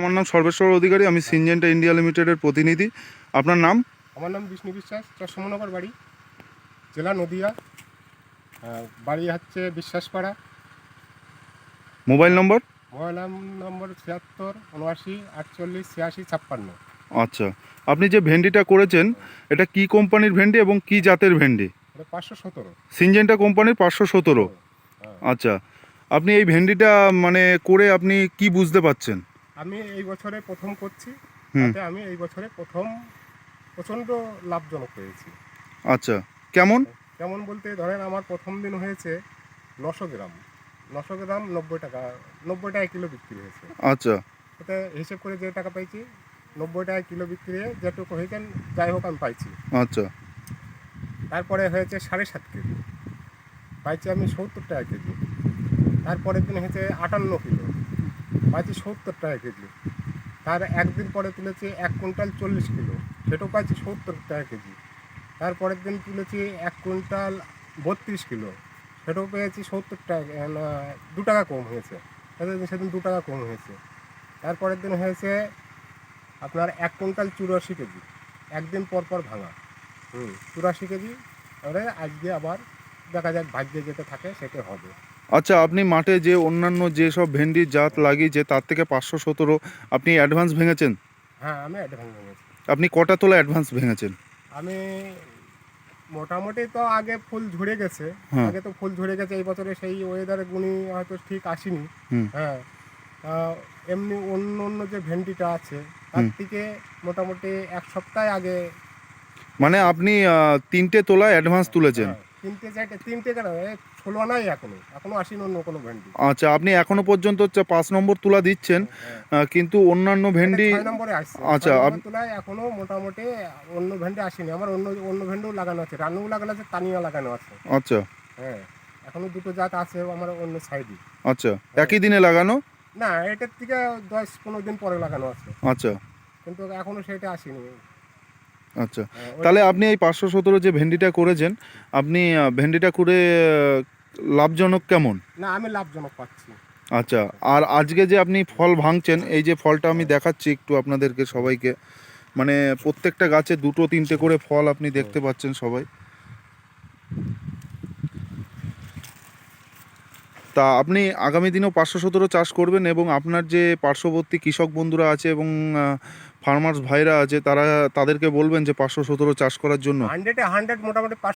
আমার নাম সর্বেশ্বর অধিকারী আমি সিনজেন্টা ইন্ডিয়া লিমিটেডের প্রতিনিধি। আপনার নাম? আমার নাম বিষ্ণু বিশ্বাস চশমনগর বাড়ি জেলা নদিয়া বাড়ি হচ্ছে বিশ্বাসপাড়া। Mobile number? মোবাইল নাম- নম্বর ছিয়াত্তর উনআশি আটচল্লিশ ছিয়াশি ছাপ্পান্ন। আচ্ছা। আপনি যে ভেন্ডিটা করেছেন এটা কি কোম্পানির ভেন্ডি এবং কি জাতের ভেন্ডি? এটা পাঁচশো সতেরো। সিনজেন্টা কোম্পানির পাঁচশো সতেরো। হ্যাঁ। আচ্ছা। আপনি এই ভেন্ডিটা মানে করে আপনি কি বুঝতে পাচ্ছেন আমি এই বছরে প্রথম করছি তাতে আমি এই বছরে প্রথম প্রচণ্ড লাভজনক হয়েছি। আচ্ছা কেমন? কেমন বলতে ধরেন আমার প্রথম দিন হয়েছে নশো গ্রাম। নশো গ্রাম নব্বই টাকা নব্বই টাকা কিলো বিক্রি হয়েছে। আচ্ছা। এতে হিসেব করে যে টাকা পাইছি নব্বই টাকা কিলো বিক্রি হয়ে যেটুকু হয়েছে যাই হোক আমি পাইছি। আচ্ছা। তারপরে হয়েছে সাড়ে সাত কেজি। পাইছি আমি সত্তর টাকা কেজি। তারপরের দিন হয়েছে আটান্ন কিলো। পাইছি সত্তর টাকা কেজি। তার একদিন পরে তুলেছি এক কুইন্টাল চল্লিশ কিলো। সেটাও পাইছি সত্তর টাকা কেজি। তারপরের দিন তুলেছি এক কুইন্টাল বত্রিশ কিলো। সেটাও পেয়েছি সত্তর টাকা দু টাকা কম হয়েছে। সেদিন দু টাকা কম হয়েছে। তারপরের দিন হয়েছে আপনার এক কুইন্টাল চুরাশি কেজি। একদিন পর পর ভাঙা। হুম, চুরাশি কেজি এবারে আজকে আবার দেখা যাক ভাগ্যে যেটা থাকে সেটা হবে। আচ্ছা আপনি মাঠে যে অন্যান্য যেসব ভেন্ডির জাত লাগিয়েছে তার থেকে পাঁচশো সতেরো আপনি অ্যাডভান্স ভেঙেছেন? হ্যাঁ আমি অ্যাডভান্স নিয়েছি আপনি কটা তোলা অ্যাডভান্স ভেঙেছেন? আমি মোটামুটি তো আগে ফুল ঝরে গেছে। হ্যাঁ। আগে তো ফুল ঝরে গেছে এই বছরে সেই ওয়েদারে গুণি হয়তো ঠিক আসেনি। হ্যাঁ এমনি অন্য অন্য যে ভেন্ডিটা আছে তার থেকে মোটামুটি এক সপ্তাহ আগে মানে আপনি তিনটে তোলা অ্যাডভান্স তুলেছেন? হ্যাঁ, তিনটে চারটে তিনটে কেন? ষোলো নাই এখনও। এখনও আসেনি অন্য কোনো ভেন্ডি। আচ্ছা আপনি এখনও পর্যন্ত হচ্ছে পাঁচ নম্বর তুলা দিচ্ছেন হ্যাঁ। কিন্তু অন্যান্য ভেন্ডি ছয় নম্বরে আসছে। আচ্ছা, তোলায় এখনও মোটামুটি অন্য ভেন্ডি আসেনি। আমার অন্য অন্য ভেন্ডিও লাগানো আছে। রানুও লাগানো আছে তানিয়া লাগানো আছে। আচ্ছা। হ্যাঁ এখনও দুটো জাত আছে আমার অন্য সাইডে। আচ্ছা একই দিনে লাগানো? না এটার থেকে দশ পনেরো দিন পরে লাগানো আছে। আচ্ছা। কিন্তু এখনও সেটা আসেনি। আচ্ছা। তাহলে আপনি এই পাঁচশো সতেরো যে ভেন্ডিটা করেছেন আপনি ভেন্ডিটা করে লাভজনক কেমন? না আমি লাভজনক পাচ্ছি আচ্ছা আর আজকে যে আপনি ফল ভাঙছেন এই যে ফলটা আমি দেখাচ্ছি একটু আপনাদেরকে সবাইকে। মানে প্রত্যেকটা গাছে দুটো তিনটে করে ফল আপনি দেখতে পাচ্ছেন সবাই। তা আপনি আগামী দিনেও পাঁচশো সতেরো চাষ করবেন এবং আপনার যে পার্শ্ববর্তী কৃষক বন্ধুরা আছে এবং ফার্মার্স ভাইরা আছে, তারা তাদেরকে বলবেন যে পাঁচশো সতেরো চাষ করার জন্য। হান্ড্রেডে হান্ড্রেড মোটামুটি